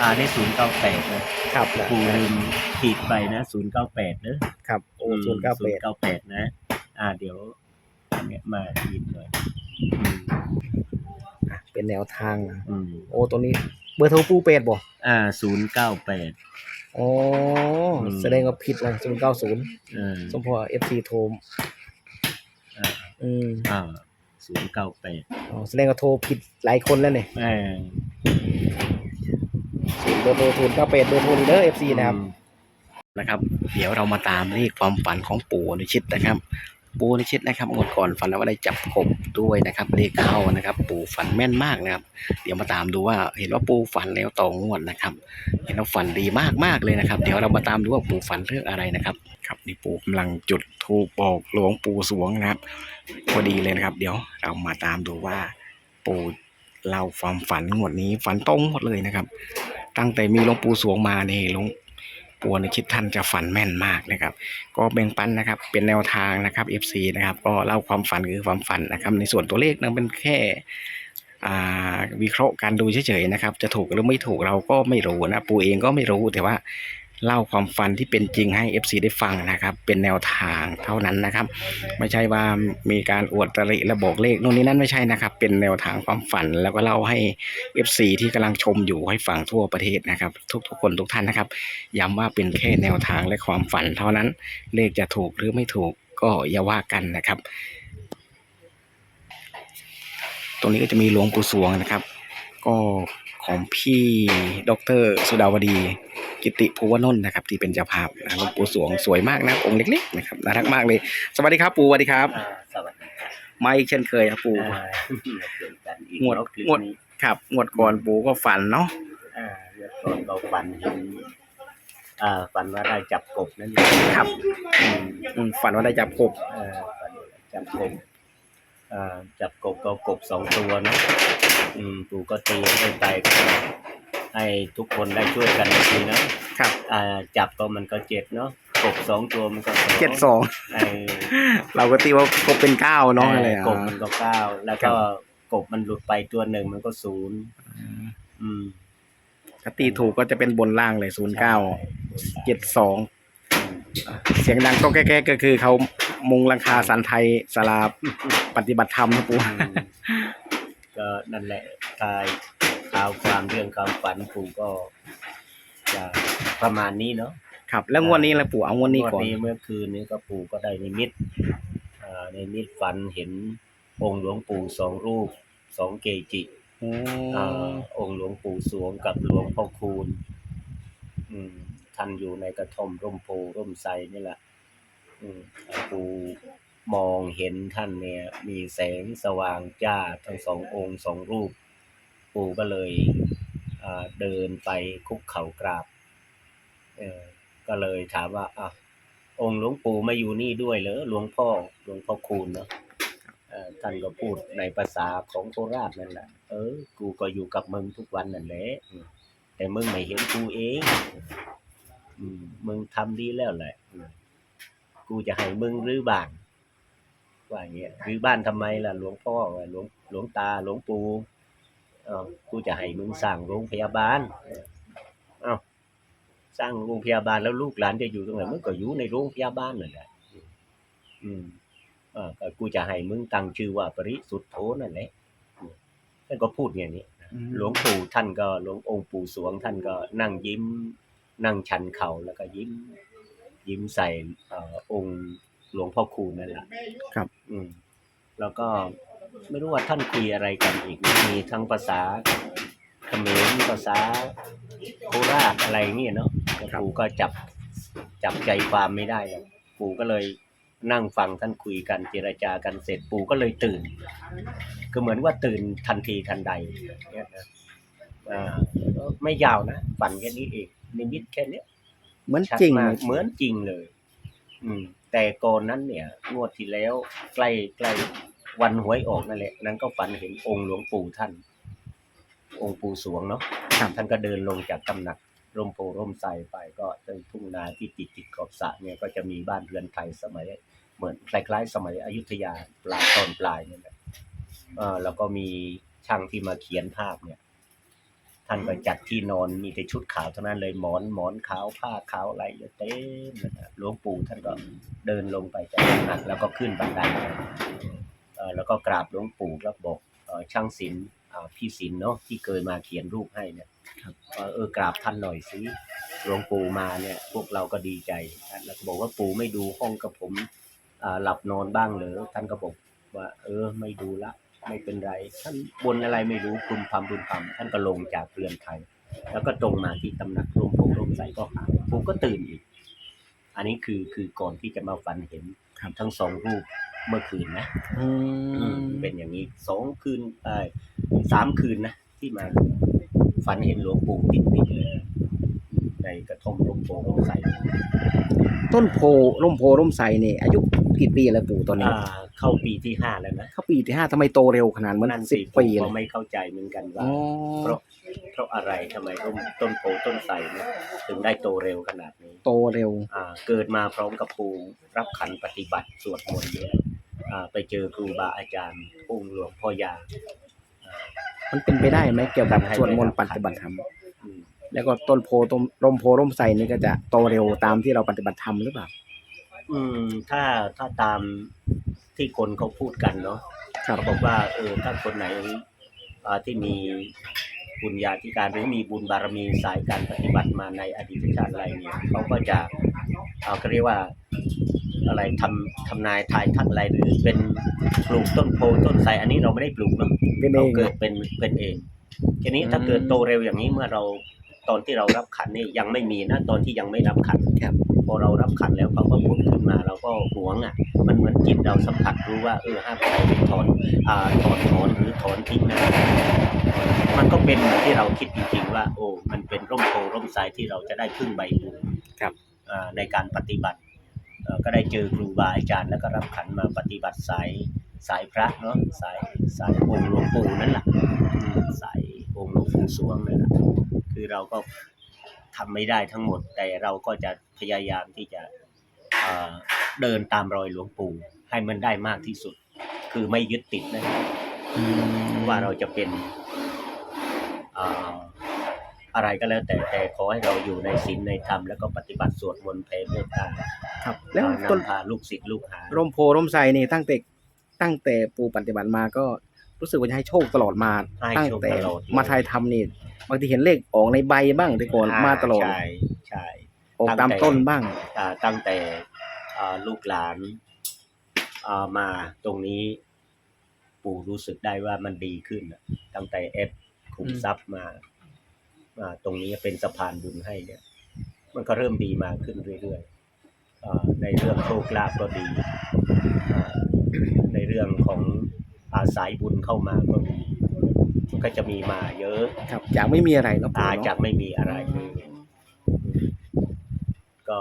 อ่าได้ศูนย์เก้าแปดนะครับครูลืมขีดไปนะศูนย์เก้าแปดเนอะครับโอ้ศูนย์เก้าแปดเก้าแปดนะ อ่าเดี๋ยวอันเนี้ยมาขีดหน่อยอืมเป็นแนวทางอืมโอ้ตัวนี้เบอร์โทรปูเป็ดบ่อ่าศูนย์เก้าแปดโอ้อืมแสดงว่าผิดเลยศูนย์เก้าศูนย์เออสมพอเอฟซีโทรอ่าอืมอ่าศูนย์เก้าแปดอ๋อแสดงว่าโทรผิดหลายคนแล้วเนี่ย เออเบอร์โทรศูนย์เก้าแปดเบอร์โทรนี้เด้อเอฟซีนะครับอืมนะครับ เดี๋ยวเรามาตามเลขความฝันของปู่อนุชิตนะครับ ปู่อนุชิตนะครับงวดก่อนฝันว่าได้จับกบด้วยนะครับเลขเข้านะครับ ปู่ฝันแม่นมากนะครับ เดี๋ยวมาตามดูว่าเห็นว่าปู่ฝันแล้วต่องวดนะครับ เห็นว่าฝันดีมากมากๆเลยนะครับ เดี๋ยวเรามาตามดูว่าปู่ฝันเรื่องอะไรนะครับ ครับนี่ปู่กำลังจุดธูปบอกหลวงปู่สวงนะครับพอดีเลยนะครับ เดี๋ยวเรามาตามดูว่าปู่เล่าความฝันงวดนี้ฝันตรงหมดเลยนะครับ ตั้งแต่มีหลวงปู่สวงมานี่หลวงปู่ในคิดท่านจะฝันแม่นมากนะครับ ก็แบ่งปันนะครับ เป็นแนวทางนะครับ FC นะครับ ก็เล่าความฝันคือความฝันนะครับ ในส่วนตัวเลขนั้นเป็นแค่อ่าวิเคราะห์การดูเฉยๆนะครับ จะถูกหรือไม่ถูกเราก็ไม่รู้นะ ปู่เองก็ไม่รู้แต่ว่า เล่าความฝันที่เป็นจริงให้ FC ได้ฟังนะครับ เป็นแนวทางเท่านั้นนะครับ ไม่ใช่ว่ามีการอวดตริและบอกเลขโน่นนี่นั่นไม่ใช่นะครับ เป็นแนวทางความฝันแล้วก็เล่าให้ FC ที่กำลังชมอยู่ให้ฟังทั่วประเทศนะครับ ทุกๆคนทุกท่านนะครับ ย้ำว่าเป็นแค่แนวทางและความฝันเท่านั้น เลขจะถูกหรือไม่ถูกก็อย่าว่ากันนะครับ ตรงนี้ก็จะมีหลวงปู่สวงนะครับ ก็ของพี่ดรสุดาวดี กิติภูวนนท์นะครับที่เป็นเจ้าภาพนะหลวงปู่สวงสวยมากนะองค์เล็กๆนะครับน่ารักมากเลย สวัสดีครับปู่สวัสดีครับ อ่าสวัสดีครับมาอีกเช่นเคยครับปู่อ่าเจอกันอีกงวดแล้วคลิปงวดนี้ครับงวดก่อนปู่ก็ฝันเนาะอ่าเดี๋ยวก่อนเราฝันเห็นอ่าฝันว่าได้จับกบนั่นเองครับอืมอืมฝันว่าได้จับกบเอ่อฝันว่าจับกบอ่าจับกบก็กบสองตัวเนอะอืมปู่ก็ตีให้ไปก็ ให้ทุกคนได้ช่วยกันทีนะครับอ่าจับก็มันก็เจ็ดเนาะกบสองตัวมันก็สองเจ็ดสองเออเราก็ตีว่ากบเป็นเก้าเนาะอะไรเอออะกบมันก็เก้าแล้วครัก็บกบมันหลุดไปตัวหนึ่งมันก็ศูนย์อืมถ้าตีถูกก็จะเป็นบนล่างเลยศูนย์เก้าเจ็ดสองเสียงดังก็แก้ๆก็คือเขามุงหลังคาสันไทยสลาปฏิบัติธรรมนะปู่อืมก็นั่นแหละทายข่าวความเรื่องความฝันปู่ก็จะประมาณนี้เนาะครับ แล้วงวดนี้แหละปู่เอางวดนี้ก่อนเมื่อคืนนี้ก็ปู่ก็ได้นิมิตอ่าในนิมิตฝันเห็นองค์หลวงปู่สองรูปสองเกจิโอ้อ่าองค์หลวงปู่สวงกับหลวงพ่อคูณอืมท่านอยู่ในกระท่อมร่มโพร่มไทรนี่แหละอืมปู่มองเห็นท่านเนี่ย มีแสงสว่างจ้าทั้งสององค์สองรูป ปู่ก็เลยเดินไปคุกเข่ากราบก็เลยถามว่าอะองค์หลวงปู่มาอยู่นี่ด้วยเหรอหลวงพ่อหลวงพ่อคูณเนาะท่านก็พูดในภาษาของโคราชนั่นแหละเออ กูก็อยู่กับมึงทุกวันนั่นแหละแต่มึงไม่เห็นกูเองมึงทำดีแล้วแหละกูจะให้มึงรื้อบ้านว่าอย่างเงี้ยรื้อบ้านทำไมล่ะ หลวงพ่อหลวงหลวงตาหลวงปู่ เออกูจะให้มึงสร้างโรงพยาบาลเอ้าสร้างโรงพยาบาลแล้วลูกหลานจะอยู่ตรงไหนมึงก็อยู่ในโรงพยาบาลนั่นแหละ อืมเออก็กูจะให้มึงตั้งชื่อว่าปริสุทธโธนั่นแหละอืมท่านก็พูดอย่างนี้อืมหลวงปู่ท่านก็หลวงองค์ปู่สวงท่านก็นั่งยิ้ม นั่งชันเข่าแล้วก็ยิ้ม ยิ้มใส่เอ่อองค์หลวงพ่อคูณนั่นแหละครับ อืมแล้วก็ ไม่รู้ว่าท่านคุยอะไรกันอีก มีทั้งภาษาเขมรภาษาโคราชอะไรเงี้ยเนาะแต่ปู่ก็จับจับใจความไม่ได้แล้วปู่ก็เลยนั่งฟังท่านคุยกันเจรจากันเสร็จปู่ก็เลยตื่น ก็เหมือนว่าตื่นทันทีทันใดเนี่ยนะอ่าก็ไม่ยาวนะฝันแค่นี้เองนิมิตแค่เนี้ยเหมือนชัดจริงมากเหมือนจริงเลย อืม แต่ก่อนนั้นเนี่ย งวดที่แล้วใกล้ใกล้ วันหวยออกนั่นแหละ นั้นก็ฝันเห็นองค์หลวงปู่ท่าน องค์ปู่สวงเนาะครับท่านก็เดินลงจากตำหนักร่มโพร่มไทรไปก็จนทุ่งนาที่ติดติดขอบสระเนี่ยก็จะมีบ้านเรือนไทยสมัย เหมือนคล้ายๆ สมัยอยุธยาปลายตอนปลายเนี่ยแหละเออแล้วก็มีช่างที่มาเขียนภาพเนี่ยทท่านก็จัดที่นอนมีแต่ชุดขาวเท่านั้นเลยหมอนหมอนขาวผ้าขาวอะไรเต็มเลยนะหลวงปู่ท่านก็เดินลงไปจากตำหนักแล้วก็ขึ้นบันไดเอ่อ แล้วก็กราบหลวงปู่แล้วบอกเอ่อช่างศิลป์อ่าพี่ศิลป์เนาะที่เคยมาเขียนรูปให้เนี่ยว่าเออกราบท่านหน่อยสิหลวงปู่มาเนี่ย พวกเราก็ดีใจแล้วก็บอกว่าปู่ไม่ดูห้องกับผมอ่าหลับนอนบ้างเหรอท่านก็บอกว่า เออ ไม่ดูละ ไม่เป็นไร ท่านบนอะไรไม่รู้คุณพำคุณพำท่านก็ลงจากเรือนไทย แล้วก็ตรงมาที่ตำหนักร่มโพร่มใสก็หาผมก็ตื่นอีก อันนี้คือคือก่อนที่จะมาฝันเห็นครับทั้งสองรูป เมื่อคืนนะอือืมมเป็นอย่างนี้สองคืนเอ่อสามคืนนะที่มาฝันเห็นหลวงปู่ติดติดๆเลยในกระท่อมร่มโพร่มใสต้นโพร่มโพร่มไทรเนี่ยอายุกี่ปีแล้วปู่ตอนนี้ อ่าเข้าปีที่ห้าแล้วนะเข้าปีที่ห้าทำไมโตเร็วขนาดเหมือนนั่นสิสิบผมปีเลก็ยไม่เข้าใจเหมือนกันว่า อ๋อเพราะเพราะอะไรทำไมร่มต้นโพต้นไทรเนี่ยถึงได้โตเร็วขนาดนี้ โตเร็ว อ่าเกิดมาพร้อมกับภูมิรับขันปฏิบัติสวดมนต์เนี่ยอ่า ไปเจอครูบาอาจารย์องค์หลวงพ่อยามันเป็นไปได้ไหมเกี่ยวกับให้สวดมนต์ไปปรับฏิบัติธรรมอืมแล้วก็ต้นโพต้นร่มโพร่มไทรนี่ก็จะโตเร็วตามที่เราปฏิบัติธรรมหรือเปล่า อืม ถ้าถ้าตามที่คนเขาพูดกันเนาะครับเขาบอกว่าเออถ้าคนไหนอ่าที่มีบุญญาธิการหรือมีบุญบารมีสายการปฏิบัติมาในอดีตชาติอะไรเนี่ยเขาก็จะเอาเขาเรียกว่า อะไรทำทำนายทายทักอะไรหรือเป็นปลูกต้นโพต้นไทรอันนี้เราไม่ได้ปลูกเนาะเป็นเอเราง เกิดเป็นเป็นเองทีนี้อืมถ้าเกิดโตเร็วอย่างนี้เมื่อเราตอนที่เรารับขันนี่ยังไม่มีนะตอนที่ยังไม่รับขันครับพอเรารับขันแล้วเขาก็ผุดขึ้นมาเราก็หวงอะ มันเหมือนจิตเราสัมผัสรู้ว่าเออห้ามใครไปถอนอ่าถอนถอนหรือถอนทิ้งนะมันก็เป็นเหมือนที่เราคิดจริงๆว่า โอ้มันเป็นร่มโพร่มไทรที่เราจะได้พึ่งใบบุญครับ อ่าในการปฏิบัติเอ่อ ก็ได้เจอครูบาอาจารย์ แล้วก็รับขันมาปฏิบัติสายสายพระเนาะสายสายองค์หลวงปู่นั่นแหละอืมสายองค์หลวงปู่สวงนั่นแหละคือเราก็ทำไม่ได้ทั้งหมด แต่เราก็จะพยายามที่จะเอ่อเดินตามรอยหลวงปู่ให้มันได้มากที่สุด คือไม่ยึดติดนะอืมว่าเราจะเป็นอ่า อะไรก็แล้วแต่แต่ขอให้เราอยู่ในศีลในธรรมแล้วก็ปฏิบัติสวดมนต์แผ่เมตตาครับ แล้วอ่าต้นนำพาลูกศิษย์ลูกหาร่มโพร่มไทรนี่ตั้งแต่ตั้งแต่ปู่ปฏิบัติมาก็รู้สึกว่าจะให้โชคตลอดมาให้ตั้งโชคแต่ตลอดมาไทยทำนี่บางทีเห็นเลขออกในใบบ้างแต่ก่อนมาตลอดใช่ใช่ ออกตามต้นบ้าง อ่าตั้งแต่อ่าลูกหลานอ่ามาตรงนี้ ปู่รู้สึกได้ว่ามันดีขึ้นน่ะตั้งแต่เอฟคุมอืมทรัพย์มาอ่า ตรงนี้เป็นสะพานบุญให้เนี่ย มันก็เริ่มดีมาขึ้นเรื่อยๆอ่าในเรื่องโชคลาภก็ดีอ่าในเรื่องของอาสายบุญเข้ามาก็ดีก็จะมีมาเยอะครับจากไม่มีอะไรเนาะปู่อาเนาะจากไม่มีอะไรเลยก็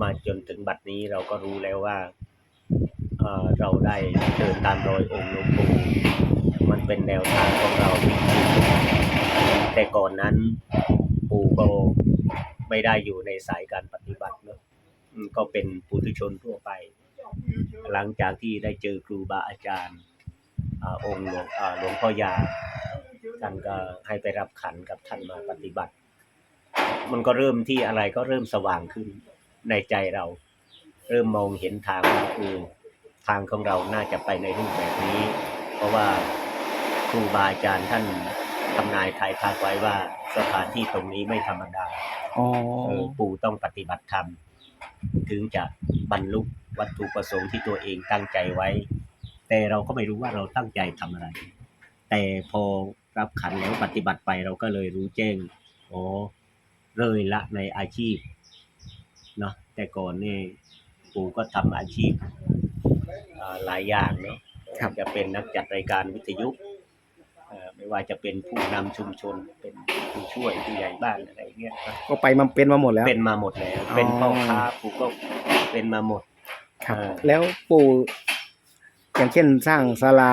มาจนถึงบัดนี้เราก็รู้แล้วว่าเอ่อเราได้เดินตามรอยองค์หลวงปู่มันเป็นแนวทางของเราจริงๆ แต่ก่อนนั้น ปู่ก็ไม่ได้อยู่ในสายการปฏิบัติเนอะก็เป็นปุถุชนทั่วไป หลังจากที่ได้เจอครูบาอาจารย์อองค์หลวงหลวงพ่อยาท่านก็ให้ไปรับขันกับท่านมาปฏิบัติ มันก็เริ่มที่อะไรก็เริ่มสว่างขึ้นในใจเรา เริ่มมองเห็นทางว่าเออทางของเราน่าจะไปในรูปแบบนี้ เพราะว่าครูบาอาจารย์ท่าน ทำนายทายทักไว้ว่าสถานที่ตรงนี้ไม่ธรรมดาอ๋อเออปู่ต้องปฏิบัติธรรมถึงจะบรรลุวัตถุประสงค์ที่ตัวเองตั้งใจไว้ แต่เราก็ไม่รู้ว่าเราตั้งใจทำอะไร แต่พอรับขันแล้วปฏิบัติไปเราก็เลยรู้แจ้งอ๋อเลยละในอาชีพเนาะแต่ก่อนนี่ปู่ก็ทำอาชีพอ่าหลายอย่างเนาะครับจะเป็นนักจัดรายการวิทยุเอ่อ ไม่ว่าจะเป็นผู้นำชุมชนเป็นผู้ช่วยผู้ใหญ่บ้านอะไรเงี้ยครับก็ไปมาเป็นมาหมดแล้ว เป็นมาหมดแล้วอ๋อเป็นพ่อค้าปู่ก็เป็นมาหมดครับเออแล้วปู่อย่างเช่นสร้างศาลา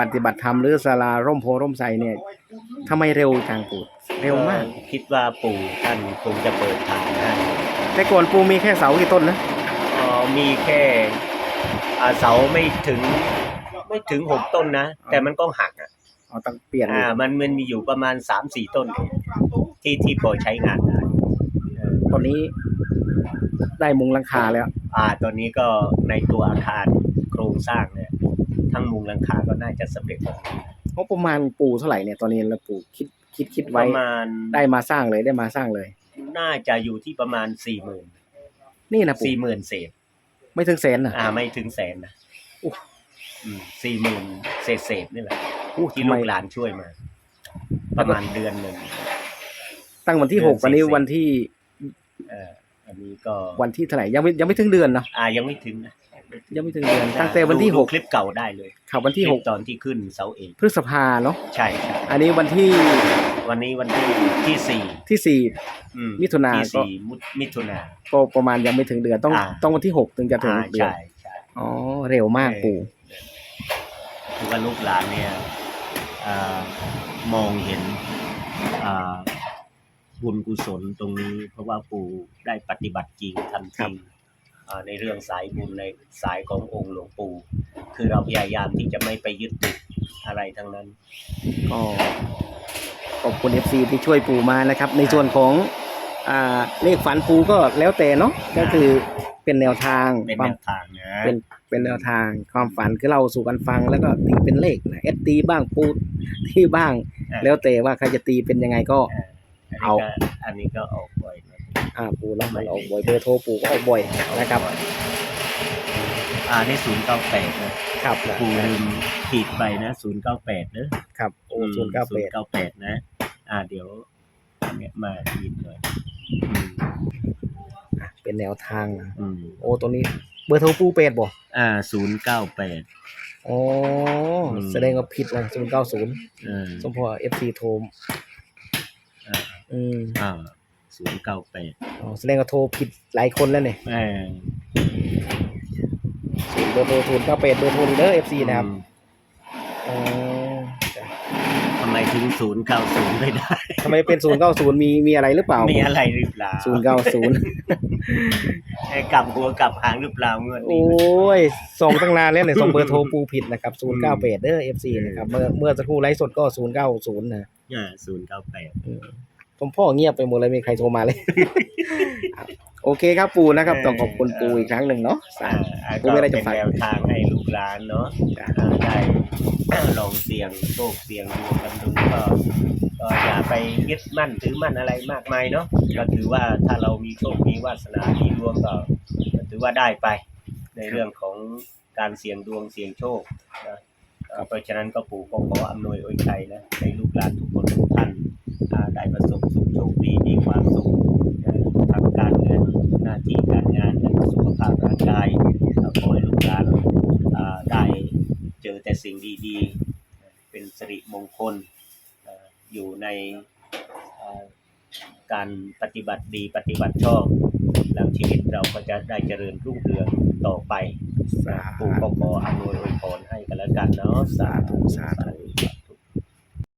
ปฏิบัติธรรมหรือศาลาร่มโพร่มไทรเนี่ยทำไมเร็วจังปู่เร็วมาก คิดว่าปู่ท่านคงจะเปิดทางให้แต่ก่อนปู่มีแค่เสากี่ต้นนะเอ่อมีแค่อ่าเสาไม่ถึง ไม่ถึงหกต้นนะ แต่มันก็หักอะ เอาต้องเปลี่ยนอ่า มันมันมีอยู่ประมาณสามสี่ต้นเองที่ที่พอใช้งานได้เออตอนนี้ได้มุงหลังคาแล้ว อ่า ตอนนี้ก็ในตัวอาคารโครงสร้างเนี่ย ทั้งมุงหลังคาก็น่าจะสำเร็จหมดงบประมาณปูเท่าไหร่เนี่ยตอนนี้เราปูคิดคิดคิดปไว้ ระมาณได้มาสร้างเลยได้มาสร้างเลย น่าจะอยู่ที่ประมาณสี่หมื่นนี่นะปูสี่หมื่นเศษ ไม่ถึงแสนนะอ่า ไม่ถึงแสนนะอุ๊ยสี่หมื่นเศษเศษๆนี่แหละ อู้ที่ทำไมลูกหลานช่วยมา ประมาณเดือนหนึ่งตั้งวันที่หกเดือนวันนี้สี่สิบวันที่เอ่ออันนี้ก็วันที่เท่าไหร่ยังไม่ยังไม่ถึงเดือนเนาะอ่ายังไม่ถึงนะยังไม่ถึงเดือน ตั้งแต่วันที่ดูหกคลิปเก่าได้เลยข่าววันที่คหลิกปตอนที่ขึ้นเสาเอกพฤษภาเนาะใช่ใช่อันนี้วันที่วันนี้วันที่ที่สี่ที่สี่ อืมิถุนาที่ก็ สี่มุมิถุนา ก็ประมาณยังไม่ถึงเดือนต้องอ่า ต้องวันที่หกถึงจะถึงอ่าเดือนใช่ใช่ อ๋อเร็วมากปู่ คือว่าลูกหลานเนี่ยอ่า มองเห็นอ่าบุญกุศลตรงนี้ เพราะว่าปู่ได้ปฏิบัติจริงทำจริงอ่าในเรื่องสายบุญในสายขององค์หลวงปู่ คือเราพยายามที่จะไม่ไปยึดติดอะไรทั้งนั้น ก็ขอบคุณเอฟซีที่ช่วยปู่มานะครับ ในส่วนของอ่าเลขฝันปู่ก็แล้วแต่เนาะก็คือ เป็นแนวทางเป็นควาแนมวทางนะเป็นเป็นแนวทางความฝันคือเราสู่กันฟังแล้วก็ตีเป็นเลขนะเอสตีบ้างปูที่บ้าง แล้วแต่ว่าใครจะตีเป็นยังไงก็อ่าอันนี้ก็อันนี้ก็ออกบ่อยนะอ่าปูแล้วมันออกบ่อยเบอร์โทรปูก็ออกบ่อยนะครับอ่าในศูนย์เก้าแปดนะครับปู่ลืมขีดไปนะศูนย์เก้าแปดเนอะครับโอ้ศูนย์เก้าแปดเก้าแปดนะ อ่าเดี๋ยวเนี่ยมาขีดหน่อยอืม เป็นแนวทางนะอืมโอ้ตัวนี้เบอร์โทรปูเป็ดบ่อ่าศูนย์เก้าแปดอ๋ออมแสดงว่าผิดเลยศูนย์เก้าศูนย์เออ สมพอเอฟซีโทรอ่า อืมอ่าศูนย์เก้าแปดอ๋อแสดงว่าโทรผิดหลายคนแล้วเนี่ยเออเบอร์โทรศูนย์เก้าแปดเบอร์โทรนี้เด้อเอฟซีนะครับ อืม อ๋อจ้ะทำไม ถึงศูนย์เก้าศูนย์ไม่ได้ทำไมเป็นศูนย์เก้าศูนย์มีมีอะไรหรือเปล่ามีอะไรหรือเปล่าศูนย์เก้าศูนย์ให้กลับหัวกลับหางหรือเปล่าเมื่อโอ้นี้ยส่งตั้งนานแล้วเนี่ยส่งเบอร์โทรปูผิดนะครับศูนย์เก้าแปดเด้อเอฟซีนะครับเมื่อเมื่อสักครู่ไลฟ์สดก็ศูนย์เก้าศูนย์นะ อ่าศูนย์เก้าแปดอืม ผมพ่อเงียบไปหมดเลยไม่มีใครโทรมาเลย โอเคครับปูนะครับต้องขอบคุณปูอีกครั้งหนึ่งเนาะสาอ่าธุก็ไม่ได้เป็จะนฝากแนวทางให้ลูกหลานเนาะจ้ะอ่าได้ ลองเสี่ยงโชคเสี่ยงดวงกันดูก็ก็อย่าไปยึดมั่นถือมั่นอะไรมากมายเนาะก็ถือว่าถ้าเรามีโชคมีวาสนามีดวงก็ก็ถือว่าได้ไป ในเรื่องของการเสี่ยงดวงเสี่ยงโชคนะเอ่อเพราะฉะนั้นก็ปู่ก็ขออำนวยอวยชัยนะให้ลูกหลานทุกคนทุกท่านอ่า ได้ประสบสุขโชคดีมีความสุขทางการเงินหน้าที่การงานสุขภาพร่างกายก็ขอให้ลูกหลานอ่าได้เจอแต่สิ่งดีๆ เป็นสิริมงคลอยู่ในการปฏิบัติดีปฏิบัติชอบแล้วชีวิตเราก็จะได้เจริญรุ่งเรืองต่อไปปู่ก็ขออำนวยอวยพรให้กันแล้วกันเนาะสาธุสาธุ